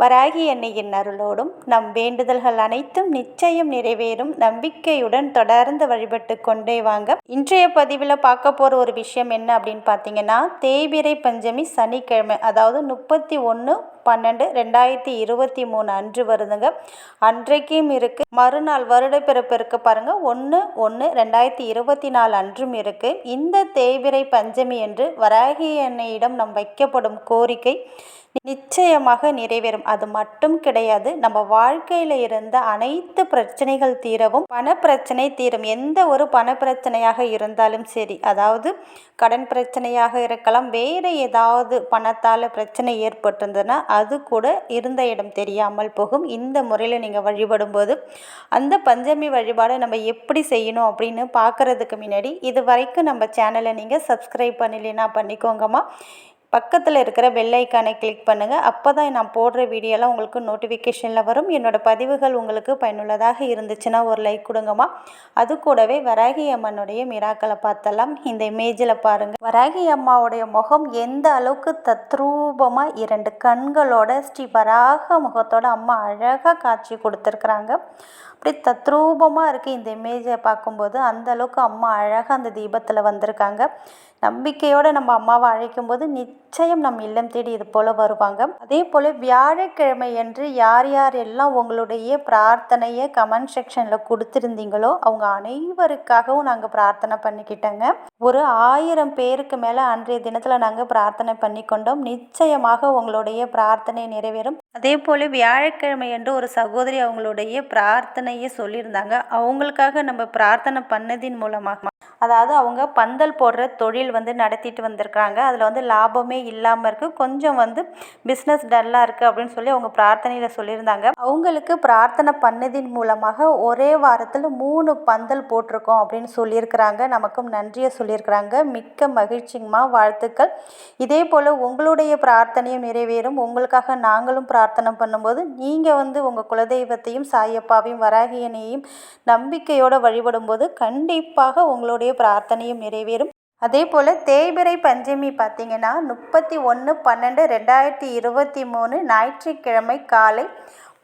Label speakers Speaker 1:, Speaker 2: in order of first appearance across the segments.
Speaker 1: வராகி அன்னையின் அருளோடும் நம் வேண்டுதல்கள் அனைத்தும் நிச்சயம் நிறைவேறும். நம்பிக்கையுடன் தொடர்ந்து வழிபட்டு கொண்டே வாங்க. இன்றைய பதிவில் பார்க்க போகிற ஒரு விஷயம் என்ன அப்படின்னு பார்த்தீங்கன்னா தேய்பிரை பஞ்சமி சனிக்கிழமை அதாவது முப்பத்தி ஒன்று பன்னெண்டு ரெண்டாயிரத்தி இருபத்தி மூணு அன்று வருதுங்க. அன்றைக்கும் இருக்குது மறுநாள் வருட பிறப்பு இருக்கு ஒன்று ஒன்று ரெண்டாயிரத்தி இருபத்தி நாலு அன்றும் இருக்குது இந்த தேய்பிரை பஞ்சமி என்று வராகி அன்னையிடம் நம் வைக்கப்படும் கோரிக்கை நிச்சயமாக நிறைவேறும். அது மட்டும் கிடையாது நம்ம வாழ்க்கையில் இருந்த அனைத்து பிரச்சனைகள் தீரவும் பண பிரச்சனை தீரும். எந்த ஒரு பண பிரச்சனையாக இருந்தாலும் சரி அதாவது கடன் பிரச்சனையாக இருக்கலாம் வேறு ஏதாவது பணத்தால் பிரச்சனை ஏற்பட்டிருந்ததுன்னா அது கூட இருந்த இடம் தெரியாமல் போகும். இந்த முறையில் நீங்கள் வழிபடும்போது அந்த பஞ்சமி வழிபாடை நம்ம எப்படி செய்யணும் அப்படின்னு பார்க்குறதுக்கு முன்னாடி இது வரைக்கும் நம்ம சேனலை நீங்கள் சப்ஸ்கிரைப் பண்ணலைன்னா பண்ணிக்கோங்கம்மா. பக்கத்தில் இருக்கிற பெல் ஐக்கானை கிளிக் பண்ணுங்கள் அப்போ தான் நான் போடுற வீடியோலாம் உங்களுக்கு நோட்டிஃபிகேஷனில் வரும். என்னோடய பதிவுகள் உங்களுக்கு பயனுள்ளதாக இருந்துச்சுன்னா ஒரு லைக் கொடுங்கம்மா. அது கூடவே வராகி அம்மனுடைய மிராக்களை பார்த்தலாம். இந்த இமேஜில் பாருங்கள் வராகி அம்மாவுடைய முகம் எந்த அளவுக்கு தத்ரூபமாக இரண்டு கண்களோட ஸ்ரீ வராக முகத்தோட அம்மா அழகாக காட்சி கொடுத்துருக்குறாங்க. அப்படி தத்ரூபமாக இருக்குது இந்த இமேஜை பார்க்கும்போது அந்த அளவுக்கு அம்மா அழகாக அந்த தீபத்தில் வந்திருக்காங்க. நம்பிக்கையோடு நம்ம அம்மாவை அழைக்கும் போது நிச்சயம் நம் இல்லம் தேடி இது போல் வருவாங்க. அதே போல் வியாழக்கிழமை என்று யார் யார் எல்லாம் உங்களுடைய பிரார்த்தனையை கமெண்ட் செக்ஷனில் கொடுத்துருந்தீங்களோ அவங்க அனைவருக்காகவும் நாங்கள் பிரார்த்தனை பண்ணிக்கிட்டோங்க. ஒரு ஆயிரம் பேருக்கு மேலே அன்றைய தினத்தில் நாங்கள் பிரார்த்தனை பண்ணி கொண்டோம் நிச்சயமாக உங்களுடைய பிரார்த்தனை நிறைவேறும். அதே போல் வியாழக்கிழமை என்று ஒரு சகோதரி அவங்களுடைய பிரார்த்தனையை சொல்லியிருந்தாங்க. அவங்களுக்காக நம்ம பிரார்த்தனை பண்ணதின் மூலமாக அதாவது அவங்க பந்தல் போடுற தொழில் வந்து நடத்திட்டு வந்திருக்காங்க. அதில் வந்து லாபமே இல்லாமல் இருக்குது கொஞ்சம் வந்து பிஸ்னஸ் டல்லாக இருக்குது அப்படின்னு சொல்லி அவங்க பிரார்த்தனையில் சொல்லியிருந்தாங்க. அவங்களுக்கு பிரார்த்தனை பண்ணதின் மூலமாக ஒரே வாரத்தில் மூணு பந்தல் போட்டிருக்கோம் அப்படின்னு சொல்லியிருக்கிறாங்க. நமக்கும் நன்றியை சொல்லியிருக்கிறாங்க. மிக்க மகிழ்ச்சிங்கம்மா. வாழ்த்துக்கள். இதே போல் உங்களுடைய பிரார்த்தனையும் நிறைவேறும். உங்களுக்காக நாங்களும் பிரார்த்தனை பண்ணும்போது நீங்கள் வந்து உங்கள் குலதெய்வத்தையும் சாயப்பாவையும் வராகியனையும் நம்பிக்கையோடு வழிபடும்போது கண்டிப்பாக உங்களுடைய பிரார்த்தனையும் நிறைவேறும். அதே போல் தேய்பிரை பஞ்சமி பார்த்தீங்கன்னா முப்பத்தி ஒன்று பன்னெண்டு ரெண்டாயிரத்தி இருபத்தி மூணு ஞாயிற்றுக்கிழமை காலை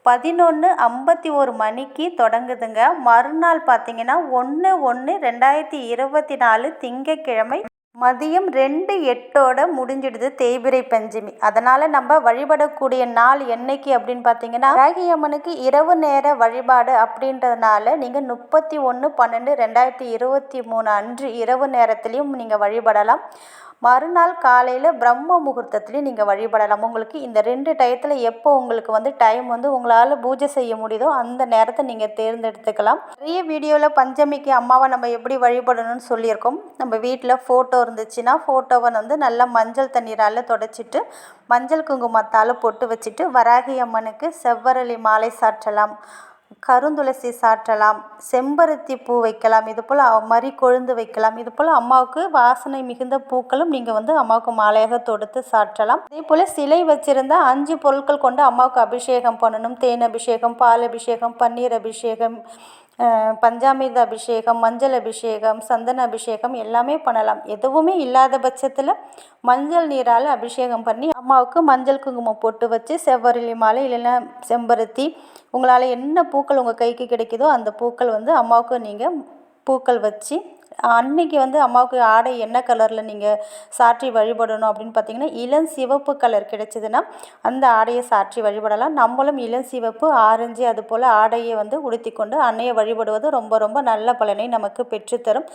Speaker 1: பதினொன்று ஐம்பத்தி ஒரு மணிக்கு தொடங்குதுங்க. மறுநாள் பார்த்தீங்கன்னா ஒன்று ஒன்று ரெண்டாயிரத்தி இருபத்தி நாலு திங்கக்கிழமை மதியம் ரெண்டு எட்டோட முடிஞ்சிடுது தேய்பிரை பஞ்சமி. அதனால் நம்ம வழிபடக்கூடிய நாள் என்னைக்கு அப்படின்னு பார்த்தீங்கன்னா ராகி அம்மனுக்கு இரவு நேர வழிபாடு அப்படின்றதுனால நீங்கள் முப்பத்தி ஒன்று பன்னெண்டு ரெண்டாயிரத்தி இருபத்தி மூணு அன்று இரவு நேரத்துலையும் நீங்கள் வழிபடலாம். மறுநாள் காலையில் பிரம்ம முகூர்த்தத்துலேயும் நீங்கள் வழிபடலாம். உங்களுக்கு இந்த ரெண்டு டயத்தில் எப்போ உங்களுக்கு வந்து டைம் வந்து உங்களால் பூஜை செய்ய முடியுதோ அந்த நேரத்தை நீங்கள் தேர்ந்தெடுத்துக்கலாம். நிறைய வீடியோவில் பஞ்சமிக்கு அம்மாவை நம்ம எப்படி வழிபடணும்னு சொல்லியிருக்கோம். நம்ம வீட்டில் ஃபோட்டோ இருந்துச்சுன்னா ஃபோட்டோவை வந்து நல்லா மஞ்சள் தண்ணீரால் தொடச்சிட்டு மஞ்சள் குங்குமத்தால் பொட்டு வச்சுட்டு வராகி அம்மனுக்கு செவ்வரளி மாலை சாற்றலாம். கருந்துளசி சாற்றலாம் செம்பருத்தி பூ வைக்கலாம் இது போல் மறி கொழுந்து வைக்கலாம் இது போல் அம்மாவுக்கு வாசனை மிகுந்த பூக்களும் நீங்கள் வந்து அம்மாவுக்கு மாலையாக தொடுத்து சாற்றலாம். அதே போல் சிலை வச்சுருந்தா அஞ்சு பொருட்கள் கொண்டு அம்மாவுக்கு அபிஷேகம் பண்ணணும். தேன் அபிஷேகம் பால் அபிஷேகம் பன்னீர் அபிஷேகம் பஞ்சாமிர்த அபிஷேகம் மஞ்சள் அபிஷேகம் சந்தன அபிஷேகம் எல்லாமே பண்ணலாம். எதுவுமே இல்லாத பட்சத்தில் மஞ்சள் நீரால் அபிஷேகம் பண்ணி அம்மாவுக்கு மஞ்சள் குங்குமம் போட்டு வச்சு செவ்வரளி மாலை இல்லைன்னா செம்பருத்தி உங்களால் என்ன பூக்கள் உங்கள் கைக்கு கிடைக்குதோ அந்த பூக்கள் வந்து அம்மாவுக்கு நீங்கள் பூக்கள் வச்சு அன்னைக்கு வந்து அம்மாவுக்கு ஆடை என்ன கலரில் நீங்கள் சாற்றி வழிபடணும் அப்படின்னு பார்த்தீங்கன்னா இளம் சிவப்பு கலர் கிடைச்சதுன்னா அந்த ஆடையை சாற்றி வழிபடலாம். நம்மளும் இளம் சிவப்பு ஆரஞ்சு அது போல் ஆடையை வந்து உடுத்தி கொண்டு அன்னையை வழிபடுவது ரொம்ப ரொம்ப நல்ல பலனை நமக்கு பெற்றுத்தரும்.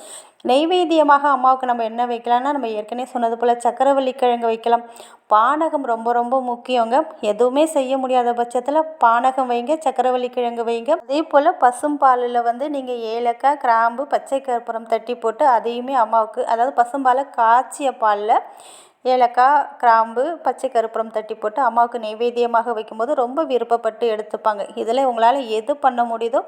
Speaker 1: நெய்வேத்தியமாக அம்மாவுக்கு நம்ம என்ன வைக்கலாம்னா நம்ம ஏற்கனவே சொன்னது போல் சக்கரவள்ளி கிழங்கு வைக்கலாம். பானகம் ரொம்ப ரொம்ப முக்கியங்க. எதுவுமே செய்ய முடியாத பட்சத்தில் பானகம் வைங்க சக்கரவள்ளி கிழங்கு வைங்க. அதே போல் பசும்பாலில் வந்து நீங்கள் ஏலக்காய் கிராம்பு பச்சை கற்பூரம் தட்டி போட்டு அதையுமே அம்மாவுக்கு அதாவது பசும்பாலை காய்ச்சிய பாலில் ஏலக்காய் கிராம்பு பச்சை கற்பூரம் தட்டி போட்டு அம்மாவுக்கு நைவேத்தியமாக வைக்கும்போது ரொம்ப விருப்பப்பட்டு எடுத்துப்பாங்க. இதில் உங்களால் எது பண்ண முடியுதோ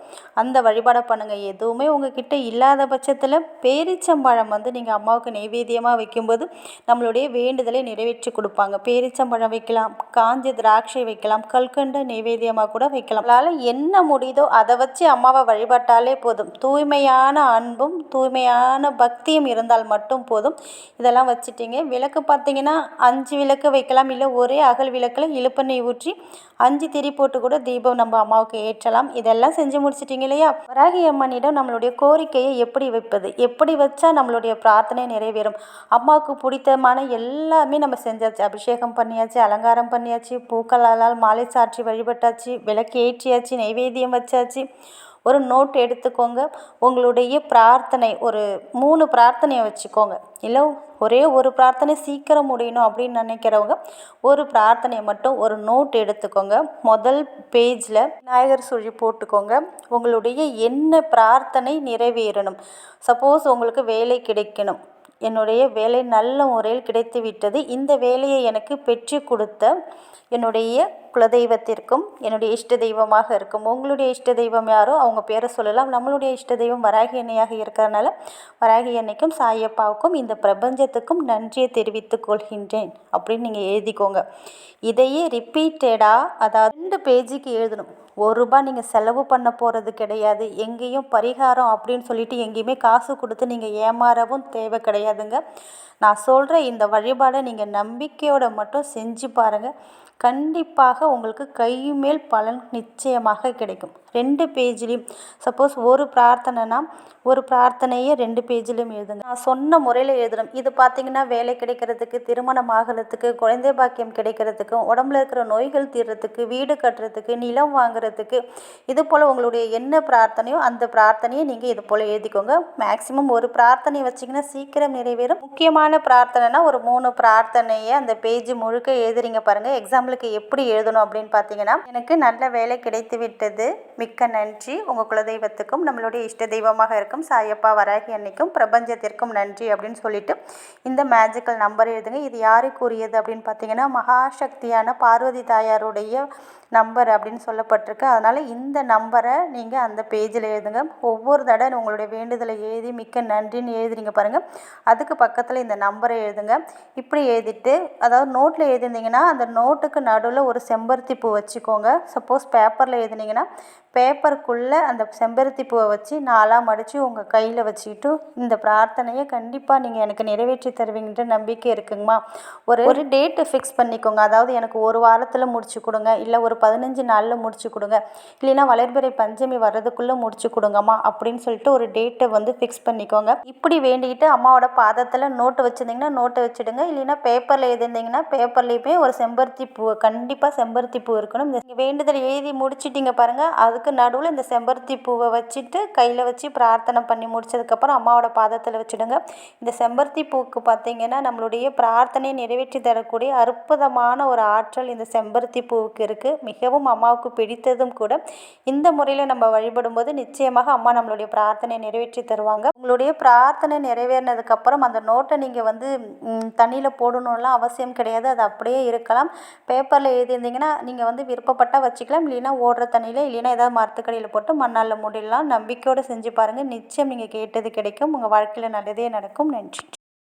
Speaker 1: அந்த வழிபாடை பண்ணுங்கள் எதுவுமே உங்ககிட்ட இல்லாத பட்சத்தில் பேரிச்சம்பழம் வந்து நீங்கள் அம்மாவுக்கு நைவேத்தியமாக வைக்கும்போது நம்மளுடைய வேண்டுதலை நிறைவேற்றி கொடுப்பாங்க. பேரிச்சம்பழம் வைக்கலாம் காஞ்ச திராட்சை வைக்கலாம் கல்கண்டை நைவேத்தியமாக கூட வைக்கலாம். உங்களால் என்ன முடியுதோ அதை வச்சு அம்மாவை வழிபட்டாலே போதும். தூய்மையான அன்பும் தூய்மையான பக்தியும் இருந்தால் மட்டும் போதும். இதெல்லாம் வச்சுட்டிங்க. விளக்கு பார்த்து பார்த்தீங்கன்னா அஞ்சு விளக்கு வைக்கலாம். இல்லை ஒரே அகல் விளக்கில் இழுப்பெண்ணெய் ஊற்றி அஞ்சு திரி போட்டு கூட தீபம் நம்ம அம்மாவுக்கு ஏற்றலாம். இதெல்லாம் செஞ்சு முடிச்சிட்டிங்க இல்லையா? வராகி அம்மனிடம் நம்மளுடைய கோரிக்கையை எப்படி வைப்பது? எப்படி வச்சா நம்மளுடைய பிரார்த்தனை நிறைவேறும்? அம்மாவுக்கு பிடித்தமான எல்லாமே நம்ம செஞ்சாச்சு. அபிஷேகம் பண்ணியாச்சு அலங்காரம் பண்ணியாச்சு பூக்களால் மாலை சாற்றி வழிபட்டாச்சு விளக்கு ஏற்றியாச்சு நைவேத்தியம் வச்சாச்சு. ஒரு நோட் எடுத்துக்கோங்க. உங்களுடைய பிரார்த்தனை ஒரு மூணு பிரார்த்தனையை வச்சுக்கோங்க. இல்லை ஒரே ஒரு பிரார்த்தனை சீக்கிரம் முடியணும் அப்படின்னு நினைக்கிறவங்க ஒரு பிரார்த்தனையை மட்டும் ஒரு நோட் எடுத்துக்கோங்க. முதல் பேஜில் விநாயகர் சுழி போட்டுக்கோங்க. உங்களுடைய என்ன பிரார்த்தனை நிறைவேறணும். சப்போஸ் உங்களுக்கு வேலை கிடைக்கணும். என்னுடைய வேலை நல்ல முறையில் கிடைத்துவிட்டது. இந்த வேலையை எனக்கு பெற்று கொடுத்த என்னுடைய குலதெய்வத்திற்கும் என்னுடைய இஷ்ட தெய்வமாக இருக்கும். உங்களுடைய இஷ்ட தெய்வம் யாரோ அவங்க பேரை சொல்லலாம். நம்மளுடைய இஷ்ட தெய்வம் வராகி எண்ணெயாக இருக்கிறதுனால வராகி எண்ணெய்க்கும் சாயப்பாவுக்கும் இந்த பிரபஞ்சத்துக்கும் நன்றியை தெரிவித்துக் கொள்கின்றேன். அப்படின்னு நீங்கள் எழுதிக்கோங்க. இதையே ரிப்பீட்டடாக அதாவது ரெண்டு பேஜுக்கு எழுதணும். ஒரு ரூபாய் நீங்கள் செலவு பண்ண போகிறது கிடையாது. எங்கேயும் பரிகாரம் அப்படின்னு சொல்லிட்டு எங்கேயுமே காசு கொடுத்து நீங்கள் ஏமாறவும் தேவை கிடையாதுங்க. நான் சொல்கிற இந்த வழிபாடை நீங்கள் நம்பிக்கையோட மட்டும் செஞ்சு பாருங்கள் கண்டிப்பாக உங்களுக்கு கைமேல் பலன் நிச்சயமாக கிடைக்கும். ரெண்டு பேஜ்லேயும் சப்போஸ் ஒரு பிரார்த்தனைனா ஒரு பிரார்த்தனையே ரெண்டு பேஜ்லேயும் எழுதுங்க. நான் சொன்ன முறையில் எழுதணும். இது பார்த்திங்கன்னா வேலை கிடைக்கிறதுக்கு திருமணம் ஆகிறதுக்கு குழந்தை பாக்கியம் கிடைக்கிறதுக்கும் உடம்புல இருக்கிற நோய்கள் தீர்றதுக்கு வீடு கட்டுறதுக்கு நிலம் வாங்குறதுக்கு இது போல் உங்களுடைய என்ன பிரார்த்தனையோ அந்த பிரார்த்தனையை நீங்கள் இது போல் எழுதிக்கோங்க. மேக்ஸிமம் ஒரு பிரார்த்தனை வச்சிங்கன்னா சீக்கிரம் நிறைவேறும். முக்கியமான பிரார்த்தனைனா ஒரு மூணு பிரார்த்தனையை அந்த பேஜ் முழுக்க எழுதுறீங்க பாருங்கள் எக்ஸாம்பிளுக்கு எப்படி எழுதணும் அப்படின்னு பார்த்தீங்கன்னா எனக்கு நல்ல வேலை கிடைத்து விட்டது மிக்க நன்றி. உங்கள் குலதெய்வத்துக்கும் நம்மளுடைய இஷ்ட தெய்வமாக இருக்கும். சாயப்பா வராகி அன்னைக்கும் பிரபஞ்சத்திற்கும் நன்றி அப்படின்னு சொல்லிட்டு இந்த மேஜிக்கல் நம்பர் எழுதுங்க. இது யாருக்குரியது அப்படின்னு பார்த்தீங்கன்னா மகாசக்தியான பார்வதி தாயாருடைய நம்பர் அப்படின்னு சொல்லப்பட்டிருக்கு. அதனால் இந்த நம்பரை நீங்கள் அந்த பேஜில் எழுதுங்க. ஒவ்வொரு தடவை உங்களுடைய வேண்டுதலை எழுதி மிக்க நன்றின்னு எழுதுறீங்க பாருங்கள் அதுக்கு பக்கத்தில் இந்த நம்பரை எழுதுங்க. இப்படி எழுதிட்டு அதாவது நோட்டில் எழுதிருந்தீங்கன்னா அந்த நோட்டுக்கு நடுவில் ஒரு செம்பருத்தி பூ வச்சுக்கோங்க. சப்போஸ் பேப்பரில் எழுதுனீங்கன்னா பேப்பருக்குள்ளே அந்த செம்பருத்தி பூவை வச்சு நாலாக மடித்து உங்கள் கையில் வச்சுக்கிட்டு இந்த பிரார்த்தனையை கண்டிப்பாக நீங்கள் எனக்கு நிறைவேற்றி தருவீங்கன்ற நம்பிக்கை இருக்குங்கம்மா. ஒரு ஒரு டேட்டு ஃபிக்ஸ் பண்ணிக்கோங்க. அதாவது எனக்கு ஒரு வாரத்தில் முடிச்சு கொடுங்க. இல்லை ஒரு பதினஞ்சு நாளில் முடிச்சு கொடுங்க. இல்லைன்னா வளர்பிறை பஞ்சமி வர்றதுக்குள்ளே முடிச்சு கொடுங்கம்மா அப்படின்னு சொல்லிட்டு ஒரு டேட்டை வந்து ஃபிக்ஸ் பண்ணிக்கோங்க. இப்படி வேண்டிக்கிட்டு அம்மாவோட பாதத்தில் நோட்டு வச்சுருந்தீங்கன்னா நோட்டை வச்சுடுங்க. இல்லைன்னா பேப்பரில் எழுதிருந்தீங்கன்னா பேப்பர்லேயுமே ஒரு செம்பருத்தி பூ கண்டிப்பாக செம்பருத்தி பூ இருக்கணும். வேண்டுதல் எழுதி முடிச்சிட்டிங்க பாருங்கள் அதுக்கு நடுவில் இந்த செம்பருத்தி பூவை வச்சுட்டு கையில் வச்சு பிரார்த்தனை பண்ணி முடிச்சதுக்கப்புறம் அம்மாவோட பாதத்தில் வச்சுடுங்க. இந்த செம்பருத்தி பூவுக்கு பார்த்தீங்கன்னா நம்மளுடைய பிரார்த்தனையை நிறைவேற்றி தரக்கூடிய அற்புதமான ஒரு ஆற்றல் இந்த செம்பருத்தி பூவுக்கு இருக்குது மிகவும் அம்மாவுக்கு பிடித்ததும் கூட இந்த முறையில் நம்ம வழிபடும்போது நிச்சயமாக அம்மா நம்மளுடைய பிரார்த்தனையை நிறைவேற்றி தருவாங்க. உங்களுடைய பிரார்த்தனை நிறைவேறினதுக்கப்புறம் அந்த நோட்டை நீங்கள் வந்து தண்ணியில் போடணும்லாம் அவசியம் கிடையாது. அது அப்படியே இருக்கலாம். பேப்பரில் எழுதியிருந்தீங்கன்னா நீங்கள் வந்து விருப்பப்பட்டால் வச்சுக்கலாம். இல்லைன்னா ஓடுற தண்ணியில் இல்லைன்னா ஏதாவது மரத்துக்கடியில் போட்டு மண்ணால் மூடிடலாம். நம்பிக்கையோடு செஞ்சு பாருங்கள் நிச்சயம் நீங்கள் கேட்டது கிடைக்கும். உங்கள் வாழ்க்கையில் நல்லதே நடக்கும். நன்றி.